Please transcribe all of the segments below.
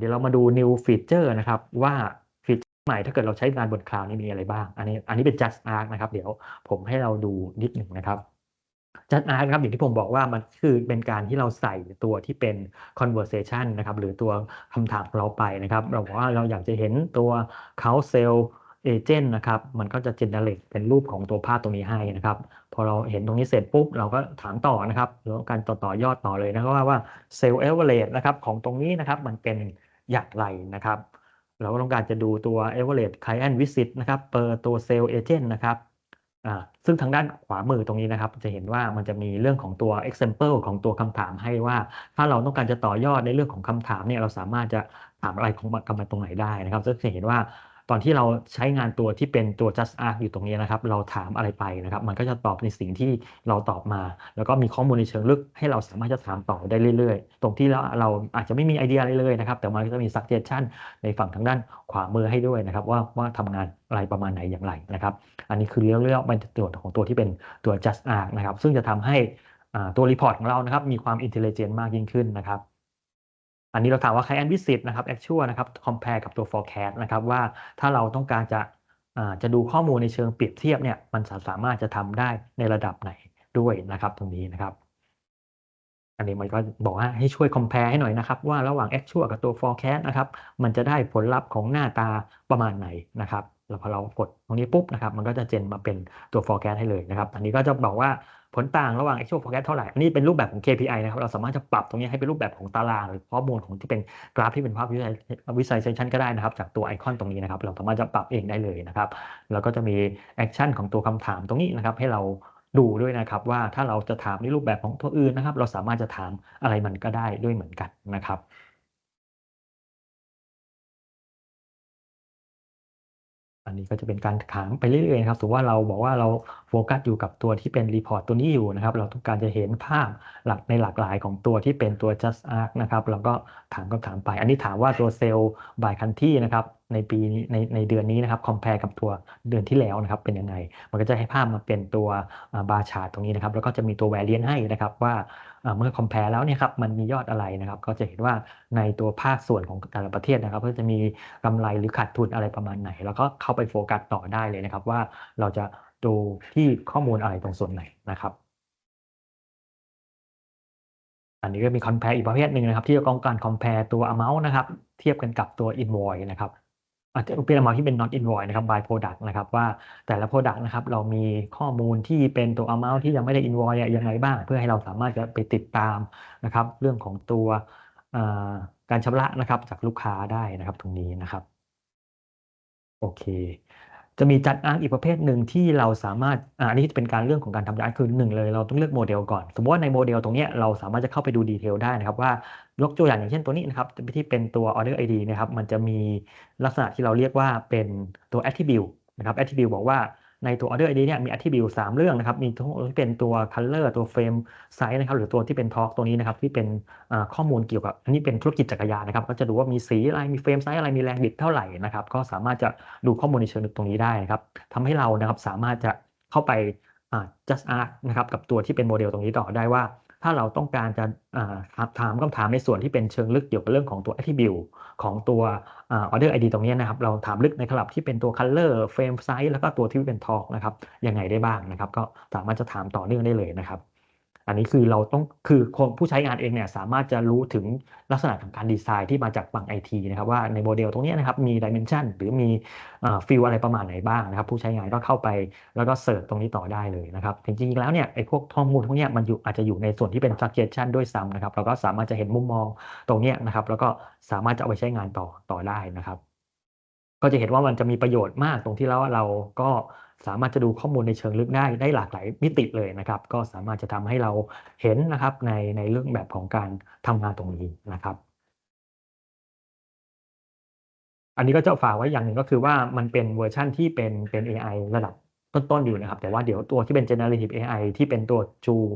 เดี๋ยวเรามาดู new feature นะครับว่าฟีเจอร์ใหม่ถ้าเกิดเราใช้งานบนคลาวด์นี่มีอะไรบ้าง อันนี้อันนี้เป็น just arc นะครับเดี๋ยวผมให้เราดูนิดหนึ่งนะครับ just arc นะครับอย่างที่ผมบอกว่ามันคือเป็นการที่เราใส่ตัวที่เป็น conversation นะครับหรือตัวคำถามของเราไปนะครับ เราบอกว่าเราอยากจะเห็นตัว count cell agent นะครับ มันก็จะ generate เป็นรูปของตัวภาพตรงนี้ให้นะครับ พอเราเห็นตรงนี้เสร็จปุ๊บ เราก็ถามต่อนะครับแล้วการต่อต่อยอดต่อเลยนะครับว่าว่า cell average นะครับของตรงนี้นะครับ มันเป็น อย่างไรนะครับ เราก็ต้องการจะดูตัว average client visit นะครับ per ตัว sale agent นะครับซึ่งทางด้านขวามือตรงนี้นะครับ จะเห็นว่ามันจะมีเรื่องของตัว example ของตัวคำถามให้ว่า ถ้าเราต้องการจะต่อยอดในเรื่องของคำถามเนี่ยเราสามารถจะถามอะไรของมันกับมันตรงไหนได้นะครับจะเห็นว่า ตอนที่เราใช้งานตัวที่เป็นตัว just ask อยู่ตรงนี้นะครับ เราถามอะไรไปนะครับ มันก็จะตอบในสิ่งที่เราตอบมา แล้วก็มีข้อมูลในเชิงลึก ให้เราสามารถจะถามต่อได้เรื่อยๆ ตรงที่เราเราอาจจะไม่มีไอเดียอะไรเลยนะครับ แต่มันก็จะมี suggestion ในฝั่งทางด้านขวามือให้ด้วยนะครับ ว่าว่าทำงานอะไรประมาณไหนอย่างไรนะครับ อันนี้คือเรื่องเรื่องบรรจุของตัวที่เป็นตัว just ask นะครับ ซึ่งจะทำให้ตัว report ของเรานะครับมีความ intelligent มากยิ่งขึ้นนะครับ อันนี้เราถามว่า client visit นะครับ actual นะครับ compare กับตัว forecast นะครับว่าถ้าเราต้องการจะจะดูข้อมูลในเชิงเปรียบเทียบเนี่ยมันสาสามารถจะทำได้ในระดับไหนด้วยนะครับตรงนี้นะครับ อันนี้มันก็บอกว่าให้ช่วย compare ให้หน่อยนะครับ ว่าระหว่าง actual กับตัว forecast นะครับ มันจะได้ผลลัพธ์ของหน้าตาประมาณไหนนะครับ แล้วพอเรากดตรงนี้ปุ๊บนะครับมันก็จะเจนมาเป็นตัว forecast ให้เลยนะครับ อันนี้ก็จะบอกว่าผลต่างระหว่าง actual forecast เท่าไหร่ อันนี้เป็นรูปแบบของ KPI นะครับ เราสามารถจะปรับตรงนี้ให้เป็นรูปแบบของตาราง หรือข้อมูลของที่เป็นกราฟที่เป็นภาพ visualization ก็ได้นะครับ จากตัวไอคอนตรงนี้นะครับ เราสามารถจะปรับเองได้เลยนะครับ แล้วก็จะมี action ของตัวคำถามตรงนี้นะครับ ให้เราดูด้วยนะครับว่าถ้าเราจะถามในรูปแบบของตัวอื่นนะครับ เราสามารถจะถามอะไรมันก็ได้ด้วยเหมือนกันนะครับ อันนี้ก็จะเป็นการถามไปเรื่อยๆนะครับสมมติว่าเราบอกว่าเราโฟกัสอยู่กับตัวที่เป็นรีพอร์ตตัวนี้อยู่นะครับ เราต้องการจะเห็นภาพหลักในหลากหลายของตัวที่เป็นตัว just arc นะครับ เราก็ถามคำถามไป อันนี้ถามว่าตัวเซลล์ by country นะครับ ในปีนี้ในในเดือนนี้นะครับ compare กับตัวเดือนที่แล้วนะครับเป็นยังไง มันก็จะให้ภาพมาเป็นตัวบาร์ชาร์ตตรงนี้นะครับ แล้วก็จะมีตัว variance ให้นะครับว่าเมื่อ compare แล้วเนี่ยครับมันมียอดอะไรนะครับ ก็จะเห็นว่าในตัวภาคส่วนของแต่ละประเทศนะครับ ก็จะมีกำไรหรือขาดทุนอะไรประมาณไหน แล้วก็เข้าไปโฟกัสต่อได้เลยนะครับ ว่าเราจะดูที่ข้อมูลอะไรตรงส่วนไหนนะครับอันนี้ก็มี compare อีกประเภทหนึ่งนะครับ ที่จะต้องการ compare ตัว amount นะครับ เทียบกันกับตัว invoice นะครับ อาจจะเป็นมาที่เป็น not invoice นะครับ by product นะครับว่าแต่ละ product นะครับเรามีข้อมูลที่เป็นตัว amount ที่ยังไม่ได้ invoice อะยังไงบ้าง เพื่อให้เราสามารถจะไปติดตามนะครับ เรื่องของตัวการชำระนะครับจากลูกค้าได้นะครับตรงนี้นะครับ โอเค จะมีจัดอาร์ตอีกประเภทหนึ่งที่เราสามารถอ่าอันนี้จะเป็นการเรื่องของการทำจัดอาร์ตคือหนึ่งเลยเราต้องเลือกโมเดลก่อน สมมติว่าในโมเดลตรงนี้เราสามารถจะเข้าไปดูดีเทลได้นะครับว่ายกตัวอย่างอย่างเช่นตัวนี้นะครับที่เป็นตัว order ID นะครับมันจะมีลักษณะที่เราเรียกว่าเป็นตัว attribute นะครับ attribute บอกว่า ในตัว order ID เนี่ยมี attribute 3 เรื่องนะครับ มีทั้งที่เป็นตัว color ตัว frame size นะครับ หรือตัวที่เป็น talk ตัวนี้นะครับ ที่เป็นข้อมูลเกี่ยวกับ อันนี้เป็นธุรกิจจักรยานนะครับ ก็จะดูว่ามีสีอะไร มี frame size อะไร มีแรงบิดเท่าไหร่นะครับ ก็สามารถจะดูข้อมูลในเชิงลึกตรงนี้ได้นะครับทำให้เรานะครับสามารถจะเข้าไป just ask นะครับ กับตัวที่เป็นโมเดลตรงนี้ต่อได้ว่า ถ้าเราต้องการจะถามคำถามในส่วนที่เป็นเชิงลึกเกี่ยวกับเรื่องของตัว attribute ของตัว order ID ตรงนี้นะครับ เราถามลึกในขลับที่เป็นตัว color frame size แล้วก็ตัวที่เป็น talk นะครับยังไงได้บ้างนะครับ ก็สามารถจะถามต่อเนื่องได้เลยนะครับ อันนี้คือเราต้องคือคนผู้ใช้งานเองเนี่ยสามารถจะรู้ถึงลักษณะของการดีไซน์ที่มาจากฝั่งไอทีนะครับว่าในโมเดลตรงนี้นะครับมีดิเมนชันหรือมีฟิลอะไรประมาณไหนบ้างนะครับ ผู้ใช้งานก็เข้าไปแล้วก็เสิร์ชตรงนี้ต่อได้เลยนะครับจริงๆแล้วเนี่ยไอ้พวกข้อมูลพวกเนี้ยมันอยู่อาจจะอยู่ในส่วนที่เป็น suggestion ด้วยซ้ำนะครับเราก็สามารถจะเห็นมุมมองตรงนี้นะครับ แล้วก็สามารถจะเอาไปใช้งานต่อต่อได้นะครับ ก็จะเห็นว่ามันจะมีประโยชน์มากตรงที่แล้วเราก็ สามารถจะดูข้อมูลในเชิงลึกได้ได้หลากหลายมิติเลยนะครับ ก็สามารถจะทำให้เราเห็นนะครับในในเรื่องแบบของการทำงานตรงนี้นะครับ อันนี้ก็จะฝากไว้อย่างหนึ่งก็คือว่ามันเป็นเวอร์ชันที่เป็นเป็น AI ระดับต้นๆอยู่นะครับ แต่ว่าเดี๋ยวตัวที่เป็น generative AI ที่เป็นตัว True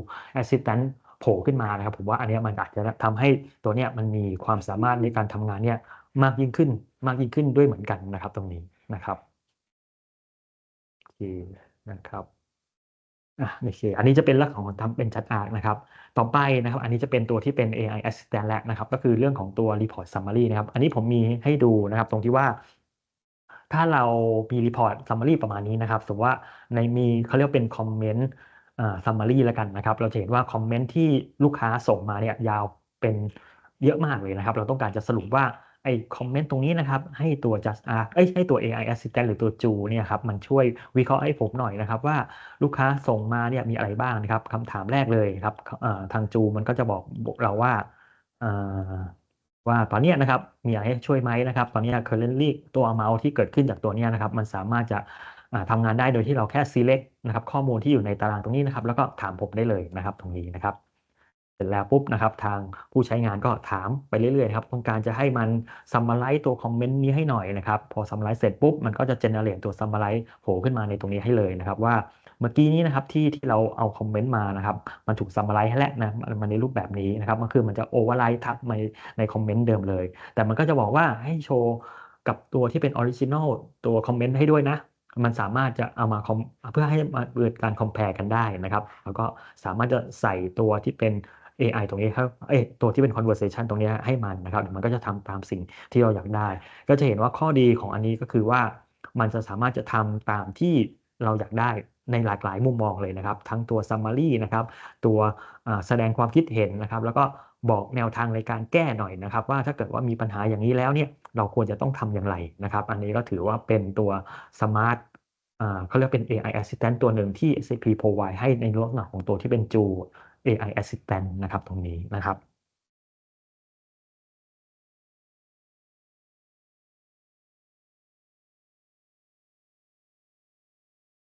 Assistant โผล่ขึ้นมานะครับ ผมว่าอันนี้มันอาจจะทำให้ตัวเนี้ยมันมีความสามารถในการทำงานเนี่ยมากยิ่งขึ้นมากยิ่งขึ้นด้วยเหมือนกันนะครับตรงนี้นะครับ เคนะครับอะโอเค อันนี้จะเป็นเรื่องของทำเป็นจัดอาร์นะครับ ต่อไปนะครับ อันนี้จะเป็นตัวที่เป็น AI Assistant แล้วนะครับ ก็คือเรื่องของตัว Report Summary นะครับ อันนี้ผมมีให้ดูนะครับ ตรงที่ว่า ถ้าเรามี Report Summary ประมาณนี้นะครับ สมมติว่าในมีเขาเรียกเป็นคอมเมนต์อ่า Summary แล้วกันนะครับ เราจะเห็นว่าคอมเมนต์ที่ลูกค้าส่งมาเนี่ยยาวเป็นเยอะมากเลยนะครับ เราต้องการจะสรุปว่า ไอ้คอมเมนต์ตรงนี้นะครับ ให้ตัว Just Ask เอ้ยให้ตัว AI Assistant หรือตัวจูเนี่ยครับมันช่วยวิเคราะห์ให้ผมหน่อยนะครับ ว่าลูกค้าส่งมาเนี่ยมีอะไรบ้างนะครับคำถามแรกเลยครับทางจูมันก็จะบอกเราว่าว่าตอนนี้นะครับมีอะไรให้ช่วยไหมนะครับ ตอนนี้ currently ตัว amount ที่เกิดขึ้นจากตัวเนี้ยนะครับ มันสามารถจะอ่าทำงานได้โดยที่เราแค่ select นะครับ ข้อมูลที่อยู่ในตารางตรงนี้นะครับ แล้วก็ถามผมได้เลยนะครับ ตรงนี้นะครับ เสร็จแล้วปุ๊บนะครับทางผู้ใช้งานก็ถามไปเรื่อยๆครับต้องการจะให้มัน summarize ตัวคอมเมนต์นี้ให้หน่อยนะครับพอ summarize เสร็จปุ๊บมันก็จะ generate ตัว summarize โผล่ขึ้นมาในตรงนี้ให้เลยนะครับว่าเมื่อกี้นี้นะครับที่ที่เราเอาคอมเมนต์มานะครับมันถูก summarize ให้แล้วนะมันในรูปแบบนี้นะครับมันคือมันจะ override ทับในในคอมเมนต์เดิมเลย แต่มันก็จะบอกว่าให้โชว์กับตัวที่เป็น original ตัวคอมเมนต์ให้ด้วยนะมันสามารถจะเอามาเพื่อให้มาเกิดการ compare กันได้นะครับแล้วก็สามารถจะใส่ตัวที่เป็น AI ตรงนี้ครับเอตัวที่เป็น conversation ตรงนี้ให้มันนะครับเดี๋ยวมันก็จะทำตามสิ่งที่เราอยากได้ ก็จะเห็นว่าข้อดีของอันนี้ก็คือว่า มันจะสามารถจะทำตามที่เราอยากได้ในหลากหลายมุมมองเลยนะครับ ทั้งตัว summary นะครับตัวแสดงความคิดเห็นนะครับ แล้วก็บอกแนวทางในการแก้หน่อยนะครับ ว่าถ้าเกิดว่ามีปัญหาอย่างนี้แล้วเนี่ยเราควรจะต้องทำอย่างไรนะครับ อันนี้ก็ถือว่าเป็นตัว smart เขาเรียกเป็น AI assistant ตัวหนึ่งที่ SAP provide ให้ในลักษณะของตัวที่เป็นจู AI assistant นะครับตรงนี้นะครับ